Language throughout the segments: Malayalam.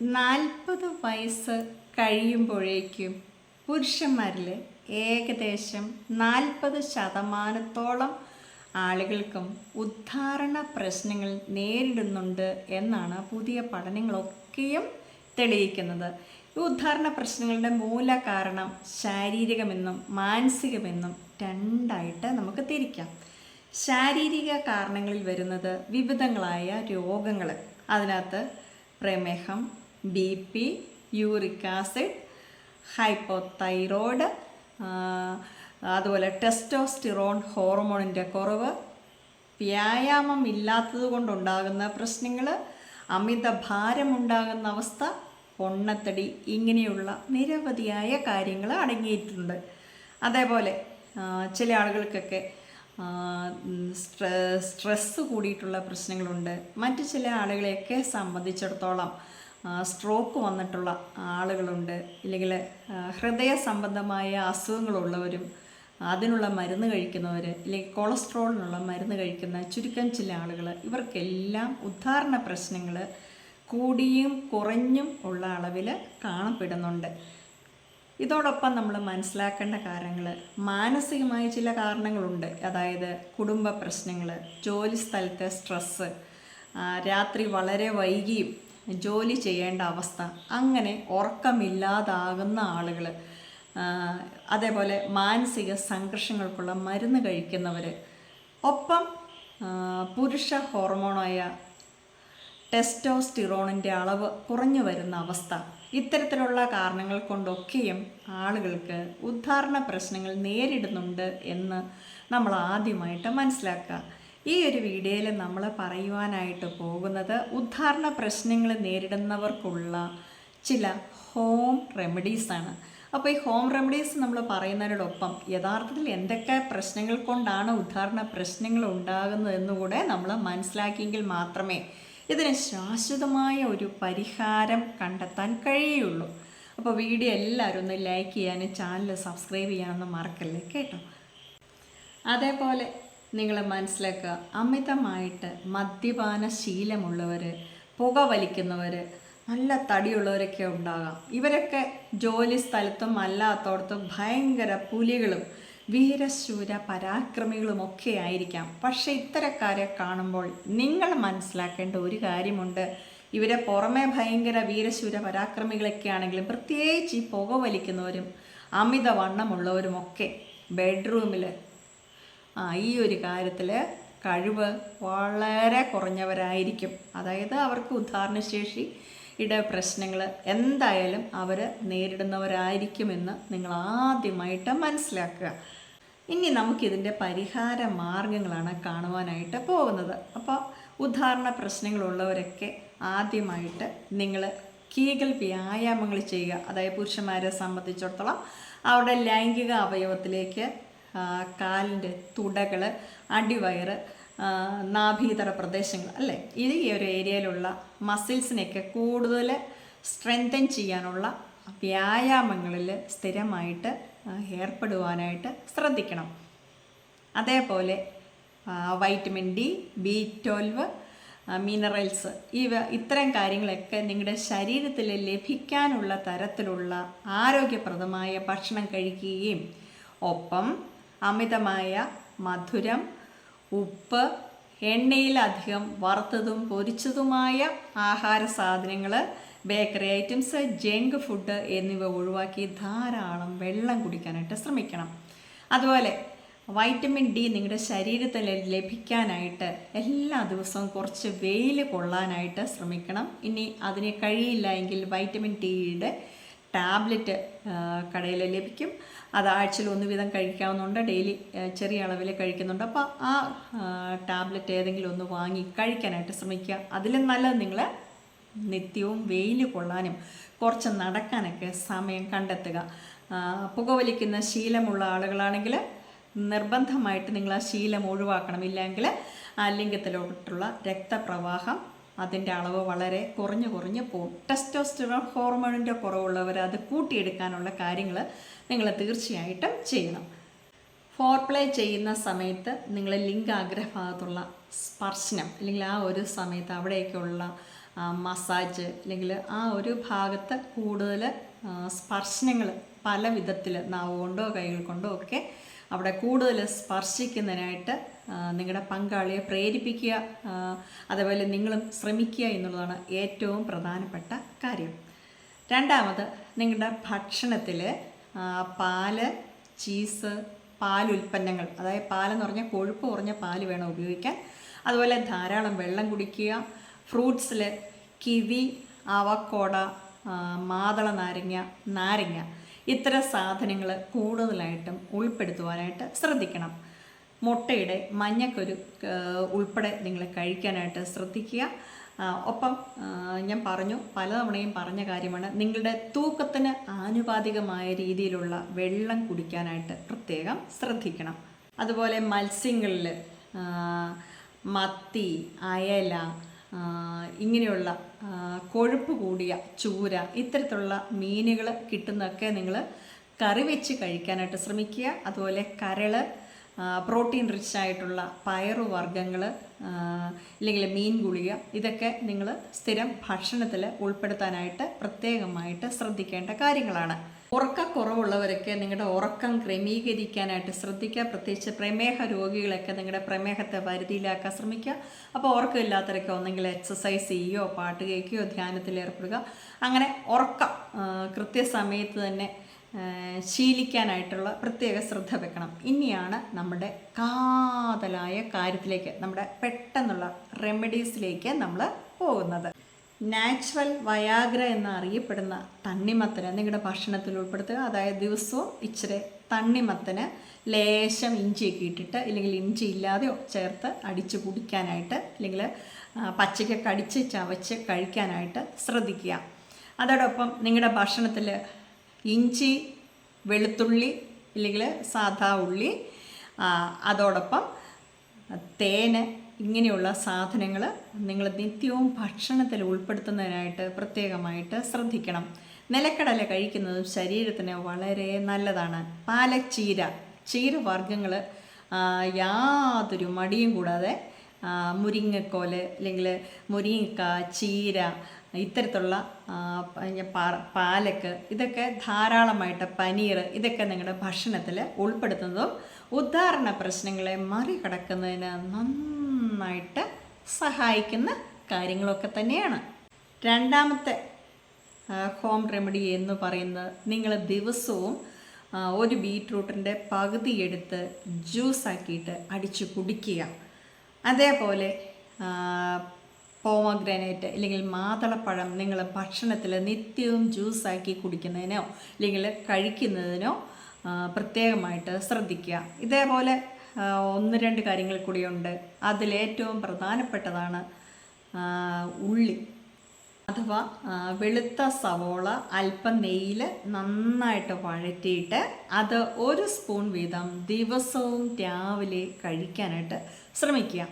നാൽപ്പത് വയസ്സ് കഴിയുമ്പോഴേക്കും പുരുഷന്മാരിൽ ഏകദേശം നാൽപ്പത് ശതമാനത്തോളം ആളുകൾക്കും ഉദ്ധാരണ പ്രശ്നങ്ങൾ നേരിടുന്നുണ്ട് എന്നാണ് പുതിയ പഠനങ്ങളൊക്കെയും തെളിയിക്കുന്നത്. ഈ ഉദ്ധാരണ പ്രശ്നങ്ങളുടെ മൂല കാരണം ശാരീരികമെന്നും മാനസികമെന്നും രണ്ടായിട്ട് നമുക്ക് തിരിക്കാം. ശാരീരിക കാരണങ്ങളിൽ വരുന്നത് വിവിധങ്ങളായ രോഗങ്ങൾ അതിനകത്ത് പ്രമേഹം B P uric acid hypothyroid അതുപോലെ ടെസ്റ്റോസ്റ്റിറോൺ ഹോർമോണിന്റെ കുറവ് വ്യായാമം ഇല്ലാത്തത് കൊണ്ടുണ്ടാകുന്ന പ്രശ്നങ്ങൾ അമിത ഭാരമുണ്ടാകുന്ന അവസ്ഥ പൊണ്ണത്തടി ഇങ്ങനെയുള്ള നിരവധിയായ കാര്യങ്ങൾ അടങ്ങിയിട്ടുണ്ട്. അതേപോലെ ചില ആളുകൾക്കൊക്കെ സ്ട്രെസ് കൂടിയിട്ടുള്ള പ്രശ്നങ്ങളുണ്ട്. മറ്റു ചില ആളുകളെയൊക്കെ സംബന്ധിച്ചിടത്തോളം സ്ട്രോക്ക് വന്നിട്ടുള്ള ആളുകളുണ്ട്. ഇല്ലെങ്കിൽ ഹൃദയ സംബന്ധമായ അസുഖങ്ങളുള്ളവരും അതിനുള്ള മരുന്ന് കഴിക്കുന്നവർ ഇല്ലെങ്കിൽ കൊളസ്ട്രോളിനുള്ള മരുന്ന് കഴിക്കുന്ന ചുരുക്കം ചില ആളുകൾ ഇവർക്കെല്ലാം ഉദ്ധാരണ പ്രശ്നങ്ങൾ കൂടിയും കുറഞ്ഞും ഉള്ള അളവിൽ കാണപ്പെടുന്നുണ്ട്. ഇതോടൊപ്പം നമ്മൾ മനസ്സിലാക്കേണ്ട കാര്യങ്ങൾ മാനസികമായ ചില കാരണങ്ങളുണ്ട്. അതായത് കുടുംബ പ്രശ്നങ്ങൾ ജോലി സ്ഥലത്തെ സ്ട്രെസ്സ് രാത്രി വളരെ വൈകിയും ജോലി ചെയ്യേണ്ട അവസ്ഥ. അങ്ങനെ ഉറക്കമില്ലാതാകുന്ന ആളുകൾ അതേപോലെ മാനസിക സംഘർഷങ്ങൾക്കുള്ള മരുന്ന് കഴിക്കുന്നവർ ഒപ്പം പുരുഷ ഹോർമോണായ ടെസ്റ്റോസ്റ്റിറോണിന്റെ അളവ് കുറഞ്ഞു വരുന്ന അവസ്ഥ. ഇത്തരത്തിലുള്ള കാരണങ്ങൾ കൊണ്ടൊക്കെയും ആളുകൾക്ക് ഉദ്ധാരണ പ്രശ്നങ്ങൾ നേരിടുന്നുണ്ട് എന്ന് നമ്മൾ ആദ്യമായിട്ട് മനസ്സിലാക്കുക. ഈ ഒരു വീഡിയോയിൽ നമ്മൾ പറയുവാനായിട്ട് പോകുന്നത് ഉദ്ധാരണ പ്രശ്നങ്ങൾ നേരിടുന്നവർക്കുള്ള ചില ഹോം റെമഡീസാണ് അപ്പോൾ ഈ ഹോം റെമഡീസ് നമ്മൾ പറയുന്നതിനോടൊപ്പം യഥാർത്ഥത്തിൽ എന്തൊക്കെ പ്രശ്നങ്ങൾ കൊണ്ടാണ് ഉദ്ധാരണ പ്രശ്നങ്ങൾ ഉണ്ടാകുന്നതെന്ന് കൂടെ നമ്മൾ മനസ്സിലാക്കിയെങ്കിൽ മാത്രമേ ഇതിന് ശാശ്വതമായ ഒരു പരിഹാരം കണ്ടെത്താൻ കഴിയുള്ളൂ. അപ്പോൾ വീഡിയോ എല്ലാവരും ഒന്ന് ലൈക്ക് ചെയ്യാനും ചാനൽ സബ്സ്ക്രൈബ് ചെയ്യാനൊന്നും മറക്കല്ലേ കേട്ടോ? അതേപോലെ നിങ്ങൾ മനസ്സിലാക്കുക. അമിതമായിട്ട് മദ്യപാന ശീലമുള്ളവർ പുക വലിക്കുന്നവർ നല്ല തടിയുള്ളവരൊക്കെ ഉണ്ടാകാം. ഇവരൊക്കെ ജോലി സ്ഥലത്തും അല്ലാത്തടത്തും ഭയങ്കര പുലികളും വീരശൂര പരാക്രമികളും ഒക്കെ ആയിരിക്കാം. പക്ഷെ ഇത്തരക്കാരെ കാണുമ്പോൾ നിങ്ങൾ മനസ്സിലാക്കേണ്ട ഒരു കാര്യമുണ്ട്. ഇവരെ പുറമെ ഭയങ്കര വീരശൂര പരാക്രമികളൊക്കെ ആണെങ്കിലും പ്രത്യേകിച്ച് ഈ പുക വലിക്കുന്നവരും അമിതവണ്ണമുള്ളവരുമൊക്കെ ബെഡ്റൂമിൽ ഈ ഒരു കാര്യത്തിൽ കഴിവ് വളരെ കുറഞ്ഞവരായിരിക്കും. അതായത് അവർക്ക് ഉദാഹരണശേഷി ഇട പ്രശ്നങ്ങൾ എന്തായാലും അവർ നേരിടുന്നവരായിരിക്കുമെന്ന് നിങ്ങൾ ആദ്യമായിട്ട് മനസ്സിലാക്കുക. ഇനി നമുക്കിതിന്റെ പരിഹാര മാർഗങ്ങളാണ് കാണുവാനായിട്ട് പോകുന്നത്. അപ്പോൾ ഉദാഹരണ പ്രശ്നങ്ങളുള്ളവരൊക്കെ ആദ്യമായിട്ട് നിങ്ങൾ കീകൾ വ്യായാമങ്ങൾ ചെയ്യുക. അതായത് പുരുഷന്മാരെ സംബന്ധിച്ചിടത്തോളം അവരുടെ ലൈംഗിക അവയവത്തിലേക്ക് കാലിന്റെ തുടകൾ അടിവയറ് നാഭീതര പ്രദേശങ്ങൾ അല്ലേ? ഇത് ഈ ഒരു ഏരിയയിലുള്ള മസിൽസിനെയൊക്കെ കൂടുതൽ സ്ട്രെങ്തൻ ചെയ്യാനുള്ള വ്യായാമങ്ങളിൽ സ്ഥിരമായിട്ട് ഏർപ്പെടുവാനായിട്ട് ശ്രദ്ധിക്കണം. അതേപോലെ vitamin D B twelve minerals ഇവ ഇത്തരം കാര്യങ്ങളൊക്കെ നിങ്ങളുടെ ശരീരത്തിൽ ലഭിക്കാനുള്ള തരത്തിലുള്ള ആരോഗ്യപ്രദമായ ഭക്ഷണം കഴിക്കുകയും ഒപ്പം അമിതമായ മധുരം ഉപ്പ് എണ്ണയിലധികം വറുത്തതും പൊരിച്ചതുമായ ആഹാര സാധനങ്ങൾ ബേക്കറി ഐറ്റംസ് ജങ്ക് ഫുഡ് എന്നിവ ഒഴിവാക്കി ധാരാളം വെള്ളം കുടിക്കാനായിട്ട് ശ്രമിക്കണം. അതുപോലെ വൈറ്റമിൻ ഡി നിങ്ങളുടെ ശരീരത്തിൽ ലഭിക്കാനായിട്ട് എല്ലാ ദിവസവും കുറച്ച് വെയിൽ കൊള്ളാനായിട്ട് ശ്രമിക്കണം. ഇനി അതിന് കഴിയില്ല എങ്കിൽ വൈറ്റമിൻ ഡിയുടെ ടാബ്ലറ്റ് കടയിൽ ലഭിക്കും. അത് ആഴ്ചയിൽ ഒന്ന് വീതം കഴിക്കാവുന്നുണ്ട് ഡെയിലി ചെറിയ അളവിൽ കഴിക്കുന്നുണ്ട്. അപ്പോൾ ആ ടാബ്ലറ്റ് ഏതെങ്കിലും ഒന്ന് വാങ്ങി കഴിക്കാനായിട്ട് ശ്രമിക്കുക. അതിലും നല്ലത് നിങ്ങൾ നിത്യവും വെയിൽ കൊള്ളാനും കുറച്ച് നടക്കാനൊക്കെ സമയം കണ്ടെത്തുക. പുകവലിക്കുന്ന ശീലമുള്ള ആളുകളാണെങ്കിൽ നിർബന്ധമായിട്ട് നിങ്ങൾ ആ ശീലം ഒഴിവാക്കണം. ഇല്ലെങ്കിൽ ആ ലിംഗത്തിലോട്ടുള്ള രക്തപ്രവാഹം അതിന്റെ അളവ് വളരെ കുറഞ്ഞു കുറഞ്ഞു പോകും ടെസ്റ്റോസ്റ്ററോൺ ഹോർമോണിന്റെ കുറവുള്ളവർ അത് കൂട്ടിയെടുക്കാനുള്ള കാര്യങ്ങൾ നിങ്ങൾ തീർച്ചയായിട്ടും ചെയ്യണം. ഫോർ പ്ലേ ചെയ്യുന്ന സമയത്ത് നിങ്ങൾ ലിംഗാഗ്രഭാഗത്തുള്ള സ്പർശനം അല്ലെങ്കിൽ ആ ഒരു സമയത്ത് അവിടെയൊക്കെയുള്ള മസാജ് അല്ലെങ്കിൽ ആ ഒരു ഭാഗത്ത് കൂടുതൽ സ്പർശനങ്ങൾ പല വിധത്തിൽ നാവ് കൊണ്ടോ കൈകൾ കൊണ്ടോ ഒക്കെ അവിടെ കൂടുതൽ സ്പർശിക്കുന്നതിനായിട്ട് നിങ്ങളുടെ പങ്കാളിയെ പ്രേരിപ്പിക്കുക അതേപോലെ നിങ്ങളും ശ്രമിക്കുക എന്നുള്ളതാണ് ഏറ്റവും പ്രധാനപ്പെട്ട കാര്യം. രണ്ടാമത് നിങ്ങളുടെ ഭക്ഷണത്തിൽ പാൽ ചീസ് പാൽ ഉൽപ്പന്നങ്ങൾ അതായത് പാലെന്ന് പറഞ്ഞാൽ കൊഴുപ്പ് കുറഞ്ഞ പാൽ വേണം ഉപയോഗിക്കാൻ. അതുപോലെ ധാരാളം വെള്ളം കുടിക്കുക ഫ്രൂട്ട്സിൽ കിവി അവക്കോട മാതള നാരങ്ങ നാരങ്ങ ഇത്തരം സാധനങ്ങൾ കൂടുതലായിട്ടും ഉൾപ്പെടുത്തുവാനായിട്ട് ശ്രദ്ധിക്കണം. മുട്ടയുടെ മഞ്ഞക്കൊരു ഉൾപ്പെടെ നിങ്ങൾ കഴിക്കാനായിട്ട് ശ്രദ്ധിക്കുക. ഒപ്പം ഞാൻ പറഞ്ഞു പലതവണയും പറഞ്ഞ കാര്യമാണ് നിങ്ങളുടെ തൂക്കത്തിന് ആനുപാതികമായ രീതിയിലുള്ള വെള്ളം കുടിക്കാനായിട്ട് പ്രത്യേകം ശ്രദ്ധിക്കണം. അതുപോലെ മത്സ്യങ്ങളിൽ മത്തി അയല ഇങ്ങനെയുള്ള കൊഴുപ്പ് കൂടിയ ചൂര ഇത്തരത്തിലുള്ള മീനുകൾ കിട്ടുന്നതൊക്കെ നിങ്ങൾ കറി വെച്ച് കഴിക്കാനായിട്ട് ശ്രമിക്കുക. അതുപോലെ കരൾ പ്രോട്ടീൻ റിച്ച് ആയിട്ടുള്ള പയറുവർഗങ്ങൾ ഇല്ലെങ്കിൽ മീൻ ഗുളിക ഇതൊക്കെ നിങ്ങൾ സ്ഥിരം ഭക്ഷണത്തിൽ ഉൾപ്പെടുത്താനായിട്ട് പ്രത്യേകമായിട്ട് ശ്രദ്ധിക്കേണ്ട കാര്യങ്ങളാണ്. ഉറക്കക്കുറവുള്ളവരൊക്കെ നിങ്ങളുടെ ഉറക്കം ക്രമീകരിക്കാനായിട്ട് ശ്രദ്ധിക്കുക. പ്രത്യേകിച്ച് പ്രമേഹ രോഗികളൊക്കെ നിങ്ങളുടെ പ്രമേഹത്തെ പരിധിയിലാക്കാൻ ശ്രമിക്കുക. അപ്പോൾ ഉറക്കമില്ലാത്തവരൊക്കെ ഒന്നെങ്കിൽ എക്സസൈസ് ചെയ്യുകയോ പാട്ട് കേൾക്കുകയോ ധ്യാനത്തിൽ ഏർപ്പെടുക. അങ്ങനെ ഉറക്കം കൃത്യസമയത്ത് തന്നെ ശീലിക്കാനായിട്ടുള്ള പ്രത്യേക ശ്രദ്ധ വെക്കണം. ഇനിയാണ് നമ്മുടെ കാതലായ കാര്യത്തിലേക്ക് നമ്മുടെ പെട്ടെന്നുള്ള റെമഡീസിലേക്ക് നമ്മൾ പോകുന്നത്. നാച്ചുറൽ വയാഗ്ര എന്ന് അറിയപ്പെടുന്ന തണ്ണിമത്തന് നിങ്ങളുടെ ഭക്ഷണത്തിൽ ഉൾപ്പെടുത്തുക. അതായത് ദിവസവും ഇച്ചിരി തണ്ണിമത്തന് ലേശം ഇഞ്ചിയൊക്കെ ഇട്ടിട്ട് ഇല്ലെങ്കിൽ ഇഞ്ചി ഇല്ലാതെയോ ചേർത്ത് അടിച്ച് കുടിക്കാനായിട്ട് അല്ലെങ്കിൽ പച്ചയ്ക്കൊക്കെ പച്ചയ്ക്ക് കടിച്ച് ചവച്ച് കഴിക്കാനായിട്ട് ശ്രദ്ധിക്കുക. അതോടൊപ്പം നിങ്ങളുടെ ഭക്ഷണത്തിൽ ഇഞ്ചി വെളുത്തുള്ളി ഇല്ലെങ്കിൽ സാധാ ഉള്ളി അതോടൊപ്പം തേന് ഇങ്ങനെയുള്ള സാധനങ്ങൾ നിങ്ങൾ നിത്യവും ഭക്ഷണത്തിൽ ഉൾപ്പെടുത്തുന്നതിനായിട്ട് പ്രത്യേകമായിട്ട് ശ്രദ്ധിക്കണം. നിലക്കടല കഴിക്കുന്നതും ശരീരത്തിന് വളരെ നല്ലതാണ്. പാലച്ചീര ചീരവർഗങ്ങൾ യാതൊരു മടിയും കൂടാതെ മുരിങ്ങക്കോൽ അല്ലെങ്കിൽ മുരിങ്ങക്ക ചീര ഇത്തരത്തിലുള്ള പാലക്ക് ഇതൊക്കെ ധാരാളമായിട്ട് പനീർ ഇതൊക്കെ നിങ്ങളുടെ ഭക്ഷണത്തിൽ ഉൾപ്പെടുത്തുന്നതും ഉദാഹരണ പ്രശ്നങ്ങളെ മറികടക്കുന്നതിന് നന്നായിട്ട് സഹായിക്കുന്ന കാര്യങ്ങളൊക്കെ തന്നെയാണ്. രണ്ടാമത്തെ ഹോം റെമഡി എന്ന് പറയുന്നത് നിങ്ങൾ ദിവസവും ഒരു ബീട്രൂട്ടിന്റെ പകുതി എടുത്ത് ജ്യൂസാക്കിയിട്ട് അടിച്ച് കുടിക്കുക. അതേപോലെ പോമഗ്രാനൈറ്റ് അല്ലെങ്കിൽ മാതളപ്പഴം നിങ്ങൾ ഭക്ഷണത്തിൽ നിത്യവും ജ്യൂസാക്കി കുടിക്കുന്നതിനോ അല്ലെങ്കിൽ കഴിക്കുന്നതിനോ പ്രത്യേകമായിട്ട് ശ്രദ്ധിക്കുക. ഇതേപോലെ ഒന്ന് രണ്ട് കാര്യങ്ങൾ കൂടിയുണ്ട്. അതിലേറ്റവും പ്രധാനപ്പെട്ടതാണ് ഉള്ളി. അഥവാ വെളുത്ത സവോള അല്പം നെയ്യിൽ നന്നായിട്ട് വഴറ്റിയിട്ട് അത് ഒരു സ്പൂൺ വീതം ദിവസവും രാവിലെ കഴിക്കാനായിട്ട് ശ്രമിക്കുക.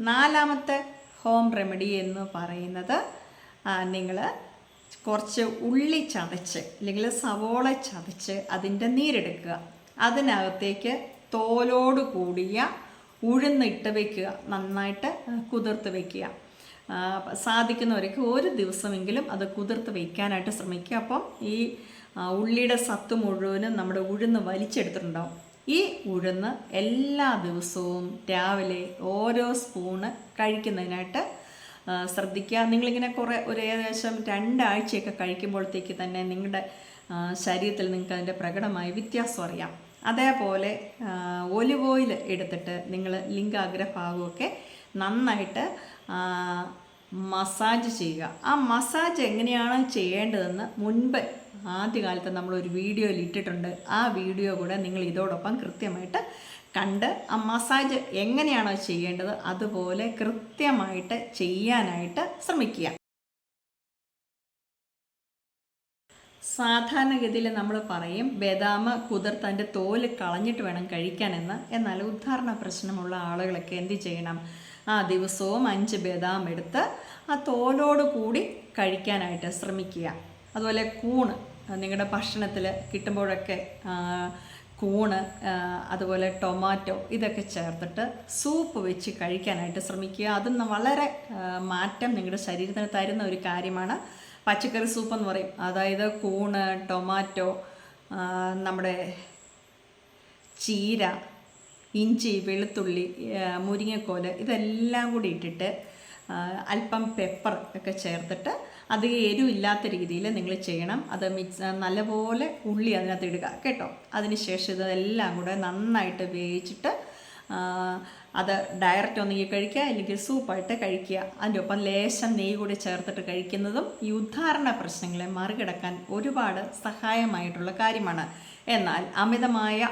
നാലാമത്തെ ഹോം റെമഡി എന്ന് പറയുന്നത് നിങ്ങൾ കുറച്ച് ഉള്ളി ചതച്ച് അല്ലെങ്കിൽ സവോള ചതച്ച് അതിന്റെ നീരെടുക്കുക. അതിനകത്തേക്ക് തോലോട് കൂടിയ ഉഴുന്നിട്ട് വെക്കുക. നന്നായിട്ട് കുതിർത്ത് വെക്കുക. സാധിക്കുന്നവർക്ക് ഒരു ദിവസമെങ്കിലും അത് കുതിർത്ത് വയ്ക്കാനായിട്ട് ശ്രമിക്കുക. അപ്പം ഈ ഉള്ളിയുടെ സത്ത് മുഴുവനും നമ്മുടെ ഉഴുന്ന് വലിച്ചെടുത്തിട്ടുണ്ടാവും. ഈ ഉഴുന്ന് എല്ലാ ദിവസവും രാവിലെ ഓരോ സ്പൂണ് കഴിക്കുന്നതിനായിട്ട് ശ്രദ്ധിക്കുക. നിങ്ങളിങ്ങനെ കുറേ ഒരു ഏകദേശം രണ്ടാഴ്ചയൊക്കെ കഴിക്കുമ്പോഴത്തേക്ക് തന്നെ നിങ്ങളുടെ ശരീരത്തിൽ നിങ്ങൾക്ക് അതിന്റെ പ്രകടമായ വ്യത്യാസം അറിയാം. അതേപോലെ ഒലിവ് ഓയിൽ എടുത്തിട്ട് നിങ്ങൾ ലിംഗാഗ്രഭാഗമൊക്കെ നന്നായിട്ട് മസാജ് ചെയ്യുക. ആ മസാജ് എങ്ങനെയാണ് ചെയ്യേണ്ടതെന്ന് മുൻപ് ആദ്യകാലത്ത് നമ്മളൊരു വീഡിയോയിൽ ഇട്ടിട്ടുണ്ട്. ആ വീഡിയോ കൂടെ നിങ്ങൾ ഇതോടൊപ്പം കൃത്യമായിട്ട് കണ്ട് ആ മസാജ് എങ്ങനെയാണോ ചെയ്യേണ്ടത് അതുപോലെ കൃത്യമായിട്ട് ചെയ്യാനായിട്ട് ശ്രമിക്കുക. സാധാരണഗതിയിൽ നമ്മൾ പറയും ബദാം കുതിർത്ത് അതിന്റെ തോൽ കളഞ്ഞിട്ട് വേണം കഴിക്കാനെന്ന്. എന്നാൽ ഉദ്ധാരണ പ്രശ്നമുള്ള ആളുകളൊക്കെ എന്ത് ചെയ്യണം? ആ ദിവസവും അഞ്ച് ബദാം എടുത്ത് ആ തോലോട് കൂടി കഴിക്കാനായിട്ട് ശ്രമിക്കുക. അതുപോലെ കൂണ്. നിങ്ങളുടെ ഭക്ഷണത്തിൽ കിട്ടുമ്പോഴൊക്കെ കൂണ് അതുപോലെ ടൊമാറ്റോ ഇതൊക്കെ ചേർത്തിട്ട് സൂപ്പ് വെച്ച് കഴിക്കാനായിട്ട് ശ്രമിക്കുക. അതും വളരെ മാറ്റം നിങ്ങളുടെ ശരീരത്തിന് തരുന്ന ഒരു കാര്യമാണ്. പച്ചക്കറി സൂപ്പ് എന്ന് പറയും. അതായത് കൂണ് ടൊമാറ്റോ നമ്മുടെ ചീര ഇഞ്ചി വെളുത്തുള്ളി മുരിങ്ങക്കോൽ ഇതെല്ലാം കൂടി ഇട്ടിട്ട് അല്പം പെപ്പർ ഒക്കെ ചേർത്തിട്ട് അത് എരിവില്ലാത്ത രീതിയിൽ നിങ്ങൾ ചെയ്യണം. അത് മിക്സ് നല്ലപോലെ ഉള്ളി അതിനകത്ത് ഇടുക. കേട്ടോ? അതിനുശേഷം ഇതെല്ലാം കൂടെ നന്നായിട്ട് വേവിച്ചിട്ട് അത് ഡയറക്റ്റ് ഒന്നെങ്കിൽ കഴിക്കുക അല്ലെങ്കിൽ സൂപ്പായിട്ട് കഴിക്കുക. അതിന്റെ ഒപ്പം ലേശം നെയ്യ് കൂടി ചേർത്തിട്ട് കഴിക്കുന്നതും ഈ ഉദ്ധാരണ പ്രശ്നങ്ങളെ മറികടക്കാൻ ഒരുപാട് സഹായമായിട്ടുള്ള കാര്യമാണ്. എന്നാൽ അമിതമായ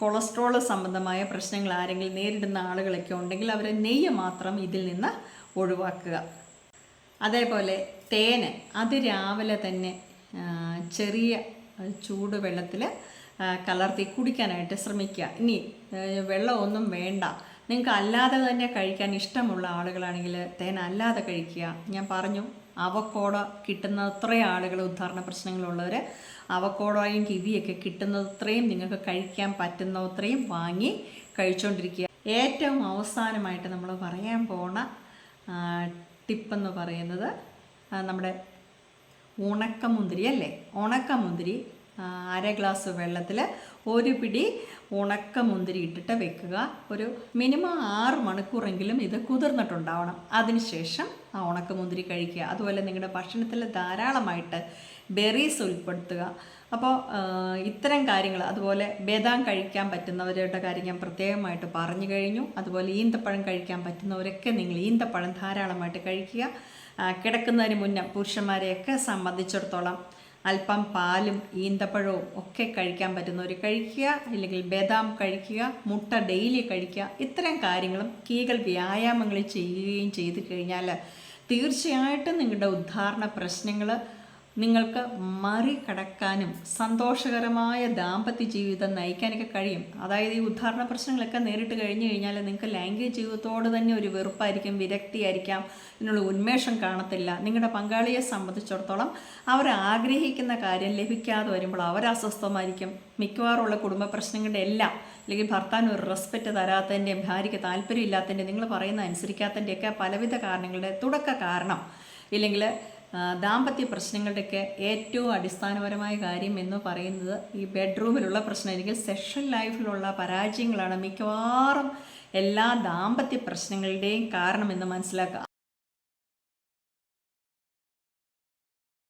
കൊളസ്ട്രോൾ സംബന്ധമായ പ്രശ്നങ്ങൾ ആരെങ്കിലും നേരിടുന്ന ആളുകളൊക്കെ ഉണ്ടെങ്കിൽ അവരെ നെയ്യ് മാത്രം ഇതിൽ നിന്ന് ഒഴിവാക്കുക. അതേപോലെ തേന്. അത് രാവിലെ തന്നെ ചെറിയ ചൂട് വെള്ളത്തിൽ കലർത്തി കുടിക്കാനായിട്ട് ശ്രമിക്കുക. ഇനി വെള്ളമൊന്നും വേണ്ട. നിങ്ങൾക്ക് അല്ലാതെ തന്നെ കഴിക്കാൻ ഇഷ്ടമുള്ള ആളുകളാണെങ്കിൽ തേൻ അല്ലാതെ കഴിക്കുക. ഞാൻ പറഞ്ഞു അവക്കോട കിട്ടുന്ന അത്രയും ആളുകൾ ഉദ്ധാരണ പ്രശ്നങ്ങളുള്ളവർ അവക്കോടോയും കിവിയൊക്കെ കിട്ടുന്നത്രയും നിങ്ങൾക്ക് കഴിക്കാൻ പറ്റുന്നത്രയും വാങ്ങി കഴിച്ചുകൊണ്ടിരിക്കുക ഏറ്റവും അവസാനമായിട്ട് നമ്മൾ പറയാൻ പോണ ടിപ്പെന്ന് പറയുന്നത് നമ്മുടെ ഉണക്കമുന്തിരി അല്ലേ? ഉണക്കമുന്തിരി അര ഗ്ലാസ് വെള്ളത്തിൽ ഒരു പിടി ഉണക്കമുന്തിരി ഇട്ടിട്ട് വെക്കുക. ഒരു മിനിമം ആറ് മണിക്കൂറെങ്കിലും ഇത് കുതിർന്നിട്ടുണ്ടാവണം. അതിനുശേഷം ആ ഉണക്കമുന്തിരി കഴിക്കുക. അതുപോലെ നിങ്ങളുടെ ഭക്ഷണത്തിൽ ധാരാളമായിട്ട് ബെറീസ് ഉൾപ്പെടുത്തുക. അപ്പോൾ ഇത്തരം കാര്യങ്ങൾ അതുപോലെ ബദാം കഴിക്കാൻ പറ്റുന്നവരുടെ കാര്യം ഞാൻ പ്രത്യേകമായിട്ട് പറഞ്ഞു കഴിഞ്ഞു. അതുപോലെ ഈന്തപ്പഴം കഴിക്കാൻ പറ്റുന്നവരൊക്കെ നിങ്ങൾ ഈന്തപ്പഴം ധാരാളമായിട്ട് കഴിക്കുക. കിടക്കുന്നതിന് മുന്നേ പുരുഷന്മാരെയൊക്കെ സംബന്ധിച്ചിടത്തോളം അല്പം പാലും ഈന്തപ്പഴവും ഒക്കെ കഴിക്കാൻ പറ്റുന്നവർ കഴിക്കുക. അല്ലെങ്കിൽ ബദാം കഴിക്കുക മുട്ട ഡെയിലി കഴിക്കുക. ഇത്തരം കാര്യങ്ങളും കീകൾ വ്യായാമങ്ങൾ ചെയ്യുകയും ചെയ്തു കഴിഞ്ഞാൽ തീർച്ചയായിട്ടും നിങ്ങളുടെ ഉദ്ധാരണ പ്രശ്നങ്ങൾ നിങ്ങൾക്ക് മറികടക്കാനും സന്തോഷകരമായ ദാമ്പത്യ ജീവിതം നയിക്കാനൊക്കെ കഴിയും. അതായത് ഈ ഉദ്ധാരണ പ്രശ്നങ്ങളൊക്കെ നേരിട്ട് കഴിഞ്ഞു കഴിഞ്ഞാൽ നിങ്ങൾക്ക് ലാംഗ്വേജ് ജീവിതത്തോട് തന്നെ ഒരു വെറുപ്പായിരിക്കും വിരക്തിയായിരിക്കാം ഇതിനുള്ള ഉന്മേഷം കാണത്തില്ല. നിങ്ങളുടെ പങ്കാളിയെ സംബന്ധിച്ചിടത്തോളം അവർ ആഗ്രഹിക്കുന്ന കാര്യം ലഭിക്കാതെ വരുമ്പോൾ അവർ അസ്വസ്ഥമായിരിക്കും. മിക്കവാറുള്ള കുടുംബ പ്രശ്നങ്ങളുടെ എല്ലാം അല്ലെങ്കിൽ ഭർത്താവിന് ഒരു റെസ്പെക്റ്റ് തരാത്തതിന്റെയും ഭാര്യയ്ക്ക് താല്പര്യമില്ലാത്തതിന്റെയും നിങ്ങൾ പറയുന്ന അനുസരിക്കാത്തതിന്റെയൊക്കെ പലവിധ കാരണങ്ങളുടെ തുടക്ക കാരണം. ഇല്ലെങ്കിൽ ദാമ്പത്യ പ്രശ്നങ്ങളുടെയൊക്കെ ഏറ്റവും അടിസ്ഥാനപരമായ കാര്യം എന്ന് പറയുന്നത് ഈ ബെഡ്റൂമിലുള്ള പ്രശ്നം അല്ലെങ്കിൽ സെക്ഷൽ ലൈഫിലുള്ള പരാജയങ്ങളാണ് മിക്കവാറും എല്ലാ ദാമ്പത്യ പ്രശ്നങ്ങളുടെയും കാരണമെന്ന് മനസ്സിലാക്കുക.